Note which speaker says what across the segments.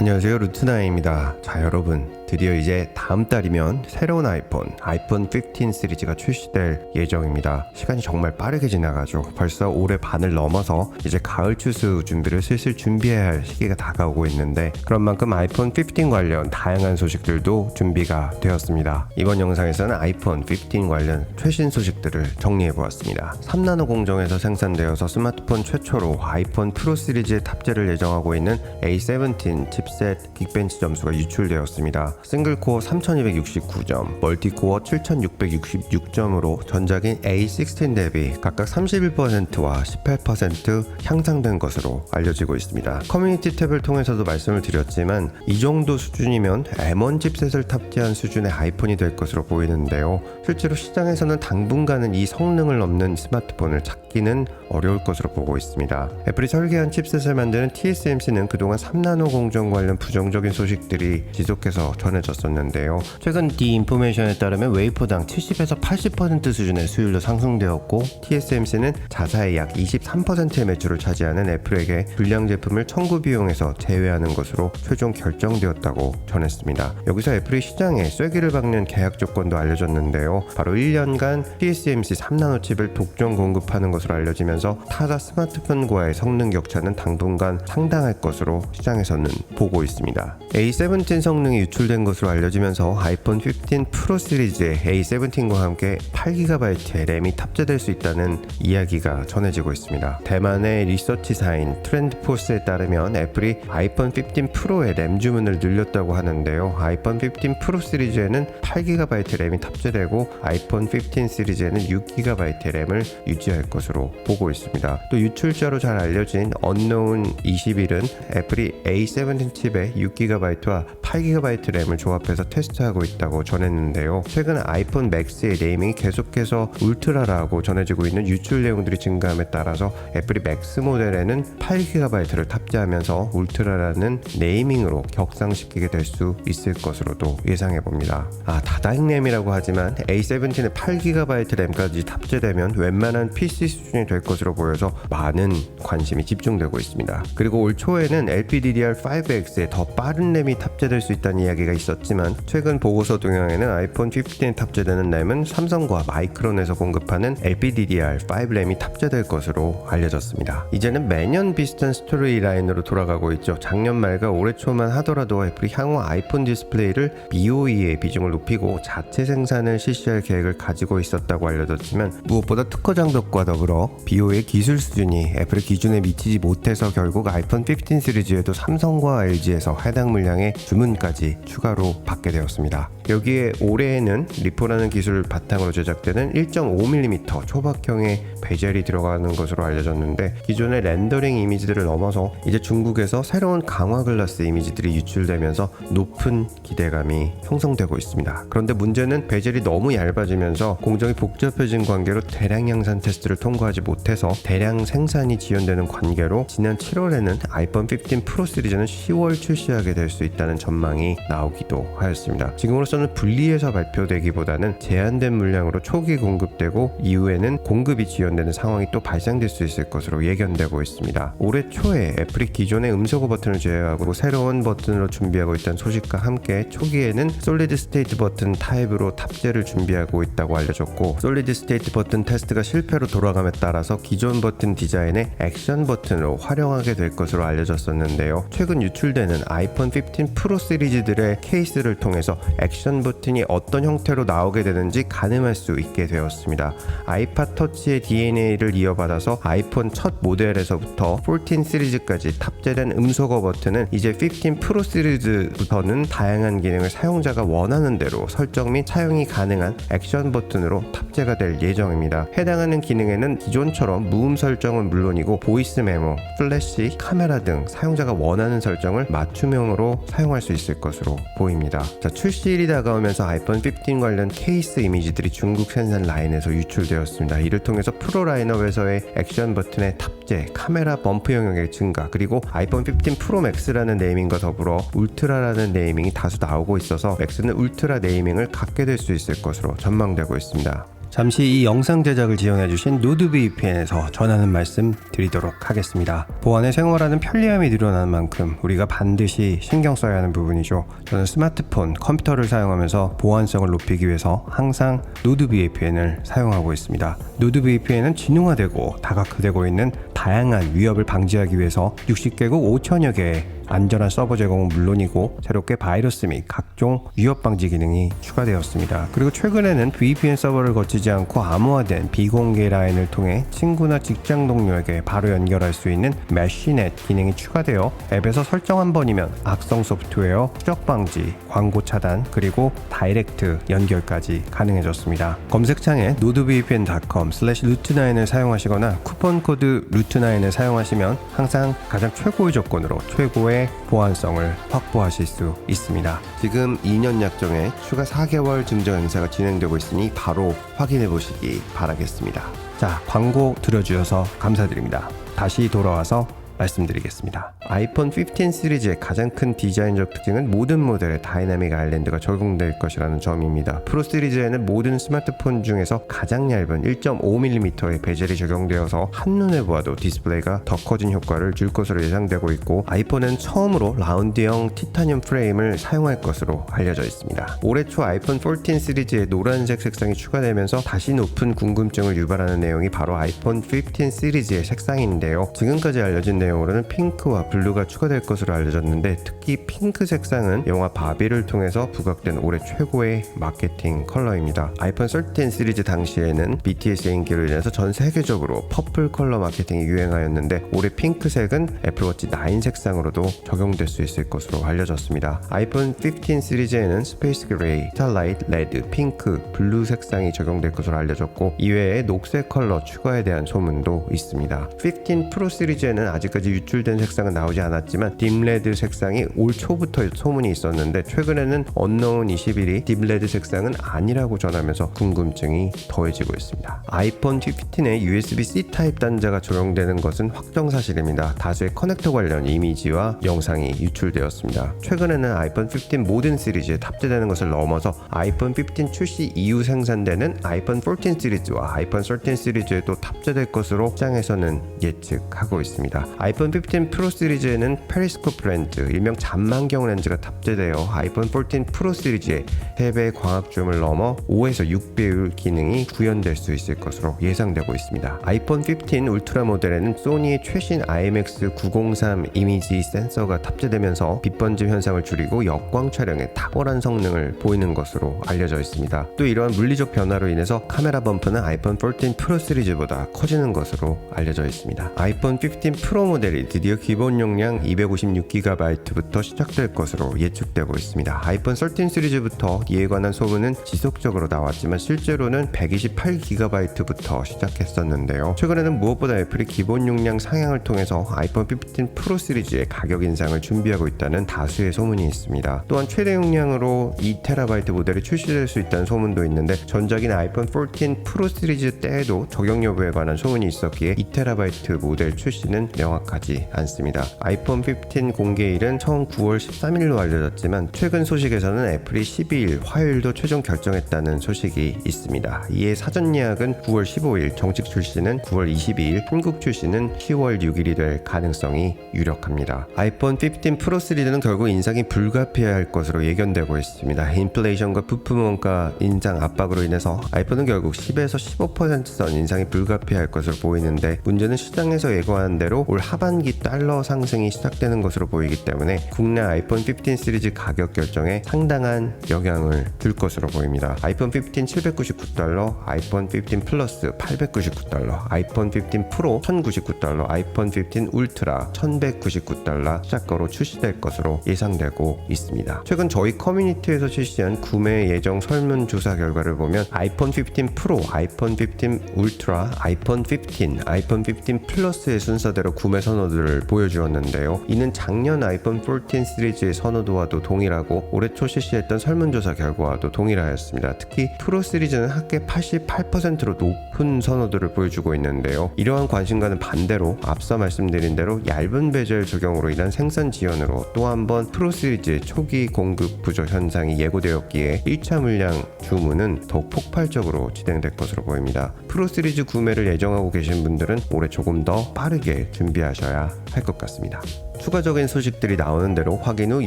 Speaker 1: 안녕하세요. 루트나입니다. 자 여러분 드디어 이제 다음 달이면 새로운 아이폰 아이폰 15 시리즈가 출시될 예정입니다. 시간이 정말 빠르게 지나가죠. 벌써 올해 반을 넘어서 이제 가을 추수 준비를 슬슬 준비해야 할 시기가 다가오고 있는데 그런 만큼 아이폰 15 관련 다양한 소식들도 준비가 되었습니다. 이번 영상에서는 아이폰 15 관련 최신 소식들을 정리해 보았습니다. 3나노 공정에서 생산되어서 스마트폰 최초로 아이폰 프로 시리즈에 탑재를 예정하고 있는 A17 칩셋 긱벤치 점수가 유출되었습니다. 싱글코어 3269점, 멀티코어 7666점으로 전작인 A16 대비 각각 31%와 18% 향상된 것으로 알려지고 있습니다. 커뮤니티 탭을 통해서도 말씀을 드렸지만 이 정도 수준이면 M1 칩셋을 탑재한 수준의 아이폰이 될 것으로 보이는데요. 실제로 시장에서는 당분간은 이 성능을 넘는 스마트폰을 찾기는 어려울 것으로 보고 있습니다. 애플이 설계한 칩셋을 만드는 TSMC는 그동안 3나노 공정 관련 부정적인 소식들이 지속해서 전해졌었는데요. 최근 디인포메이션에 따르면 웨이퍼당 70에서 80% 수준의 수율로 상승되었고 TSMC는 자사의 약 23%의 매출을 차지하는 애플에게 불량 제품을 청구 비용에서 제외하는 것으로 최종 결정되었다고 전했습니다. 여기서 애플이 시장에 쐐기를 박는 계약 조건도 알려졌는데요. 바로 1년간 TSMC 3나노 칩을 독점 공급하는 것으로 알려지면서 타사 스마트폰과의 성능 격차는 당분간 상당할 것으로 시장에서는 보고 있습니다. A17 성능이 유출된 것으로 알려지면서 아이폰 15 프로 시리즈의 A17과 함께 8GB의 램이 탑재될 수 있다는 이야기가 전해지고 있습니다. 대만의 리서치사인 트렌드포스에 따르면 애플이 아이폰 15 프로의 램 주문을 늘렸다고 하는데요. 아이폰 15 프로 시리즈에는 8GB 램이 탑재되고 아이폰 15 시리즈에는 6GB 램을 유지할 것으로 보고 있습니다. 또 유출자로 잘 알려진 언노운 21은 애플이 A17 칩에 6GB와 8GB 램을 조합해서 테스트하고 있다고 전했는데요. 최근 아이폰 맥스의 네이밍이 계속해서 울트라라고 전해지고 있는 유출 내용들이 증가함에 따라서 애플이 맥스 모델에는 8GB를 탑재하면서 울트라라는 네이밍으로 격상시키게 될 수 있을 것으로도 예상해 봅니다. 아 다다익 램이라고 하지만 A17에 8GB 램까지 탑재되면 웬만한 PC 수준이 될 것으로 보여서 많은 관심이 집중되고 있습니다. 그리고 올 초에는 LPDDR5X에 더 빠른 램이 탑재될 수 있다는 이야기가 있었지만 최근 보고서 동향에는 아이폰 15에 탑재되는 램은 삼성과 마이크론에서 공급하는 LPDDR5 램이 탑재될 것으로 알려졌습니다. 이제는 매년 비슷한 스토리 라인으로 돌아가고 있죠. 작년 말과 올해 초만 하더라도 애플이 향후 아이폰 디스플레이를 BOE의 비중을 높이고 자체 생산을 실시할 계획을 가지고 있었다고 알려졌지만 무엇보다 특허 장벽과 더불어 BO의 기술 수준이 애플의 기준에 미치지 못해서 결국 아이폰 15 시리즈에도 삼성과 LG에서 해당 물량의 주문 까지 추가로 받게 되었습니다. 여기에 올해에는 리포라는 기술을 바탕으로 제작되는 1.5mm 초박형의 베젤이 들어가는 것으로 알려졌는데 기존의 렌더링 이미지들을 넘어서 이제 중국에서 새로운 강화 글라스 이미지들이 유출되면서 높은 기대감이 형성되고 있습니다. 그런데 문제는 베젤이 너무 얇아지면서 공정이 복잡해진 관계로 대량 양산 테스트를 통과하지 못해서 대량 생산이 지연되는 관계로 지난 7월에는 아이폰 15 프로 시리즈는 10월 출시하게 될 수 있다는 전망 이 나오기도 하였습니다. 지금으로서는 분리해서 발표되기보다는 제한된 물량으로 초기 공급되고 이후에는 공급이 지연되는 상황이 또 발생될 수 있을 것으로 예견되고 있습니다. 올해 초에 애플이 기존의 음소거 버튼을 제외하고 새로운 버튼으로 준비하고 있다는 소식과 함께 초기에는 솔리드 스테이트 버튼 타입으로 탑재를 준비하고 있다고 알려졌고 솔리드 스테이트 버튼 테스트가 실패로 돌아감에 따라서 기존 버튼 디자인의 액션 버튼으로 활용하게 될 것으로 알려졌었는데요. 최근 유출되는 아이폰 15 프로 시리즈들의 케이스를 통해서 액션 버튼이 어떤 형태로 나오게 되는지 가늠할 수 있게 되었습니다. 아이팟 터치의 DNA를 이어받아서 아이폰 첫 모델에서부터 14 시리즈까지 탑재된 음소거 버튼은 이제 15 프로 시리즈부터는 다양한 기능을 사용자가 원하는 대로 설정 및 사용이 가능한 액션 버튼으로 탑재가 될 예정입니다. 해당하는 기능에는 기존처럼 무음 설정은 물론이고 보이스 메모, 플래시, 카메라 등 사용자가 원하는 설정을 맞춤형으로 사용할 수 있을 것으로 보입니다. 자, 출시일이 다가오면서 아이폰 15 관련 케이스 이미지들이 중국 생산 라인에서 유출되었습니다. 이를 통해서 프로 라인업 에서의 액션 버튼의 탑재, 카메라 범프 영역의 증가, 그리고 아이폰 15 프로 맥스라는 네이밍과 더불어 울트라라는 네이밍이 다수 나오고 있어서 맥스는 울트라 네이밍을 갖게 될 수 있을 것으로 전망되고 있습니다. 잠시 이 영상 제작을 지원해주신 노드VPN에서 전하는 말씀 드리도록 하겠습니다. 보안에 생활하는 편리함이 늘어나는 만큼 우리가 반드시 신경 써야 하는 부분이죠. 저는 스마트폰, 컴퓨터를 사용하면서 보안성을 높이기 위해서 항상 노드VPN을 사용하고 있습니다. 노드VPN은 진흥화되고 다각화되고 있는 다양한 위협을 방지하기 위해서 60개국 5천여 개의 안전한 서버 제공은 물론이고 새롭게 바이러스 및 각종 위협 방지 기능이 추가되었습니다. 그리고 최근에는 VPN 서버를 거치지 않고 암호화된 비공개 라인을 통해 친구나 직장 동료에게 바로 연결할 수 있는 메쉬넷 기능이 추가되어 앱에서 설정 한 번이면 악성 소프트웨어 추적 방지, 광고 차단, 그리고 다이렉트 연결까지 가능해졌습니다. 검색창에 nordvpn.com/root9을 사용하시거나 쿠폰 코드 root9을 사용하시면 항상 가장 최고의 조건으로 최고의 보안성을 확보하실 수 있습니다. 지금 2년 약정에 추가 4개월 증정 행사가 진행되고 있으니 바로 확인해 보시기 바라겠습니다. 자, 광고 들어주셔서 감사드립니다. 다시 돌아와서 말씀드리겠습니다. 아이폰 15 시리즈의 가장 큰 디자인적 특징은 모든 모델에 다이나믹 아일랜드가 적용될 것이라는 점입니다. 프로 시리즈에는 모든 스마트폰 중에서 가장 얇은 1.5mm의 베젤이 적용되어서 한눈에 보아도 디스플레이가 더 커진 효과를 줄 것으로 예상되고 있고 아이폰은 처음으로 라운드형 티타늄 프레임을 사용할 것으로 알려져 있습니다. 올해 초 아이폰 14 시리즈의 노란색 색상이 추가되면서 다시 높은 궁금증을 유발하는 내용이 바로 아이폰 15 시리즈의 색상인데요. 지금까지 알려진 내용 으로는 핑크와 블루가 추가될 것으로 알려졌는데 특히 핑크 색상은 영화 바비를 통해서 부각된 올해 최고의 마케팅 컬러입니다. 아이폰 13 시리즈 당시에는 BTS의 인기로 인해서 전 세계적으로 퍼플 컬러 마케팅이 유행하였는데 올해 핑크색은 애플워치 9 색상으로도 적용될 수 있을 것으로 알려졌습니다. 아이폰 15 시리즈에는 스페이스 그레이, 스타라이트, 레드, 핑크, 블루 색상이 적용될 것으로 알려졌고 이외에 녹색 컬러 추가에 대한 소문도 있습니다. 15 프로 시리즈에는 아직 까지 유출된 색상은 나오지 않았지만 딥레드 색상이 올 초부터 소문이 있었는데 최근에는 언노운 21이 딥레드 색상은 아니라고 전하면서 궁금증이 더해지고 있습니다. 아이폰 15에 USB-C 타입 단자가 적용되는 것은 확정 사실입니다. 다수의 커넥터 관련 이미지와 영상이 유출되었습니다. 최근에는 아이폰 15 모든 시리즈에 탑재되는 것을 넘어서 아이폰 15 출시 이후 생산되는 아이폰 14 시리즈와 아이폰 13 시리즈에도 탑재될 것으로 시장에서는 예측하고 있습니다. 아이폰 15 프로 시리즈에는 페리스코프 렌즈, 일명 잔망경 렌즈가 탑재되어 아이폰 14 프로 시리즈에 3배의 광학줌을 넘어 5에서 6배율 기능이 구현될 수 있을 것으로 예상되고 있습니다. 아이폰 15 울트라 모델에는 소니의 최신 IMX903 이미지 센서가 탑재되면서 빛번짐 현상을 줄이고 역광 촬영에 탁월한 성능을 보이는 것으로 알려져 있습니다. 또 이러한 물리적 변화로 인해서 카메라 범프는 아이폰 14 프로 시리즈보다 커지는 것으로 알려져 있습니다. 아이폰 15 프로 모델이 드디어 기본 용량 256GB부터 시작될 것으로 예측되고 있습니다. 아이폰 13 시리즈부터 이에 관한 소문은 지속적으로 나왔지만 실제로는 128GB부터 시작했었는데요. 최근에는 무엇보다 애플이 기본 용량 상향을 통해서 아이폰 15 프로 시리즈의 가격 인상을 준비하고 있다는 다수의 소문이 있습니다. 또한 최대 용량으로 2TB 모델이 출시될 수 있다는 소문도 있는데 전작인 아이폰 14 프로 시리즈 때에도 적용 여부에 관한 소문이 있었기에 2TB 모델 출시는 명확 하지 않습니다. 아이폰 15 공개일은 처음 9월 13일로 알려졌지만 최근 소식에서는 애플이 12일 화요일도 최종 결정했다는 소식이 있습니다. 이에 사전 예약은 9월 15일, 정식 출시는 9월 22일, 한국 출시는 10월 6일이 될 가능성이 유력합니다. 아이폰 15 프로 3는 결국 인상이 불가피할 것으로 예견되고 있습니다. 인플레이션과 부품 원가 인상 압박으로 인해서 아이폰은 결국 10에서 15%선 인상이 불가피할 것으로 보이는데 문제는 시장에서 예고한 대로 올 하반기 달러 상승이 시작되는 것으로 보이기 때문에 국내 아이폰 15 시리즈 가격 결정에 상당한 영향을 줄 것으로 보입니다. 아이폰 15 799달러, 아이폰 15 플러스 899달러, 아이폰 15 프로 1099달러, 아이폰 15 울트라 1199달러 시작가로 출시될 것으로 예상되고 있습니다. 최근 저희 커뮤니티에서 실시한 구매 예정 설문조사 결과를 보면 아이폰 15 프로, 아이폰 15 울트라, 아이폰 15, 아이폰 15 플러스의 순서대로 구매 구매 선호도를 보여주었는데요. 이는 작년 아이폰 14 시리즈의 선호도와도 동일하고 올해 초 실시했던 설문조사 결과와도 동일하였습니다. 특히 프로 시리즈는 합계 88%로 높은 선호도를 보여주고 있는데요. 이러한 관심과는 반대로 앞서 말씀드린 대로 얇은 베젤 적용으로 인한 생산 지연으로 또 한 번 프로 시리즈 초기 공급 부족 현상이 예고되었기에 1차 물량 주문은 더욱 폭발적으로 진행될 것으로 보입니다. 프로 시리즈 구매를 예정하고 계신 분들은 올해 조금 더 빠르게 준비 하셔야 할 것 같습니다. 추가적인 소식들이 나오는 대로 확인 후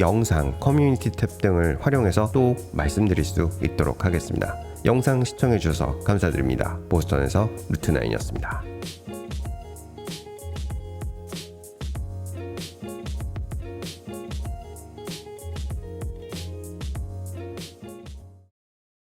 Speaker 1: 영상, 커뮤니티 탭 등을 활용해서 또 말씀드릴 수 있도록 하겠습니다. 영상 시청해주셔서 감사드립니다. 보스턴에서 루트나인이었습니다.